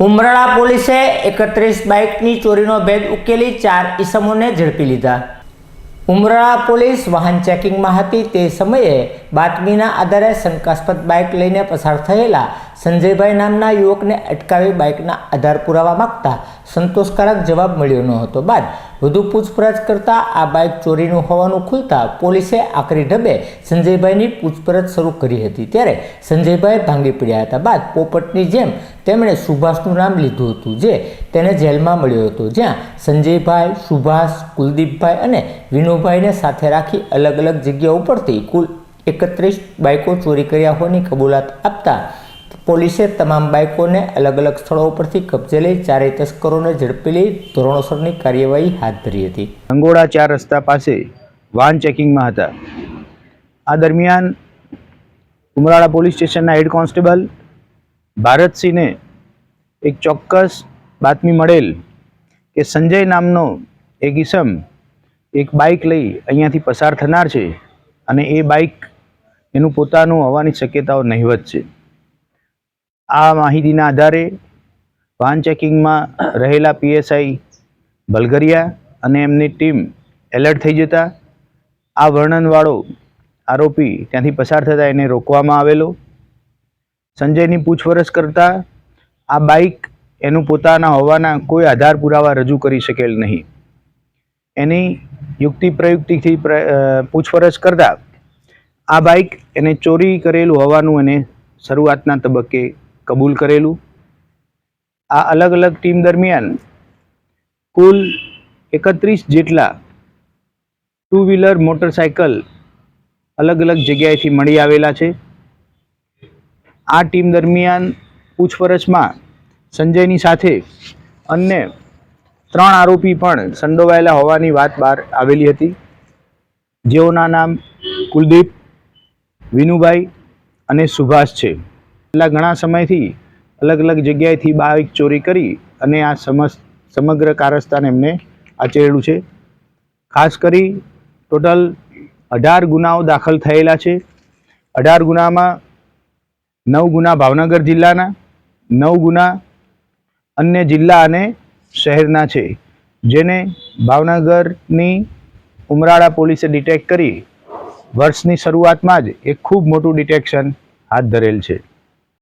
ઉમરાળા પોલીસે એકત્રીસ બાઇકની ચોરીનો ભેદ ઉકેલી ચાર ઇસમોને ઝડપી લીધા. ઉમરાળા પોલીસ વાહન ચેકિંગમાં હતી તે સમયે બાતમીના આધારે શંકાસ્પદ બાઇક લઈને પસાર થયેલા સંજયભાઈ નામના યુવકને અટકાવી બાઇકના આધાર પુરાવા માંગતા સંતોષકારક જવાબ મળ્યો ન હતો બાદ વધુ પૂછપરછ કરતા આ બાઇક ચોરીનું હોવાનું ખુલતા પોલીસે આખરી ઢબે સંજયભાઈની પૂછપરછ શરૂ કરી હતી. ત્યારે સંજયભાઈ ભાંગી પડ્યા હતા બાદ પોપટની જેમ તેમણે સુભાષનું નામ લીધું હતું, જે તેને જેલમાં મળ્યો હતો. જ્યાં સંજયભાઈ, સુભાષ, કુલદીપભાઈ અને વિનુભાઈને સાથે રાખી અલગ અલગ જગ્યાઓ ઉપરથી કુલ એકત્રીસ બાઇકો ચોરી કર્યા હોવાની કબૂલાત આપતા પોલીસે તમામ બાઇકોને અલગ અલગ સ્થળો ઉપરથી કબજે લઈ ચારેય તસ્કરોને ઝડપી લઈ ધોરણોસરની કાર્યવાહી હાથ ધરી હતી. અંગોળા ચાર રસ્તા પાસે વાહન ચેકિંગમાં હતા. આ દરમિયાન ઉમરાળા પોલીસ સ્ટેશનના હેડ કોન્સ્ટેબલ ભારતસિંહને એક ચોક્કસ બાતમી મળેલ કે સંજય નામનો એક ઈસમ એક બાઇક લઈ અહીંયાથી પસાર થનાર છે અને એ બાઇક એનું પોતાનું હોવાની શક્યતાઓ નહીવત છે. આ માહિતીના આધારે વાહન ચેકિંગમાં રહેલા પીએસઆઈ બલગરિયા અને એમની ટીમ એલર્ટ થઈ જતા આ વર્ણનવાળો આરોપી ત્યાંથી પસાર થતાં એને રોકવામાં આવેલો. સંજયની પૂછપરછ કરતા આ બાઇક એનું પોતાના હોવાના કોઈ આધાર પુરાવા રજૂ કરી શકેલ નહીં. એની યુક્તિ પ્રયુક્તિથી પૂછપરછ કરતાં આ બાઇક એને ચોરી કરેલું હોવાનું એને શરૂઆતના તબક્કે કબૂલ કરેલું. આ અલગ અલગ ટીમ દરમિયાન કુલ એકત્રીસ જેટલા ટુ વ્હીલર મોટરસાયકલ અલગ અલગ જગ્યાએથી મળી આવેલા છે. આ ટીમ દરમિયાન પૂછપરછમાં સંજયની સાથે અન્ય ત્રણ આરોપી પણ સંડોવાયેલા હોવાની વાત બહાર આવેલી હતી. જેઓના નામ કુલદીપ, વિનુભાઈ અને સુભાષ છે. છેલ્લા ઘણા સમયથી અલગ અલગ જગ્યાએથી બાઇક ચોરી કરી અને આ સમસ, સમગ્ર કારસ્તાન એમને આચરેલું છે. ખાસ કરી ટોટલ અઢાર ગુનાઓ દાખલ થયેલા છે. અઢાર ગુનામાં નવ ગુના ભાવનગર જિલ્લાના, નવ ગુના અન્ય જિલ્લા અને શહેરના છે. જેને ભાવનગરની ઉમરાળા પોલીસે ડિટેક્ટ કરી વર્ષની શરૂઆતમાં જ એક ખૂબ મોટું ડિટેક્શન હાથ ધરેલ છે.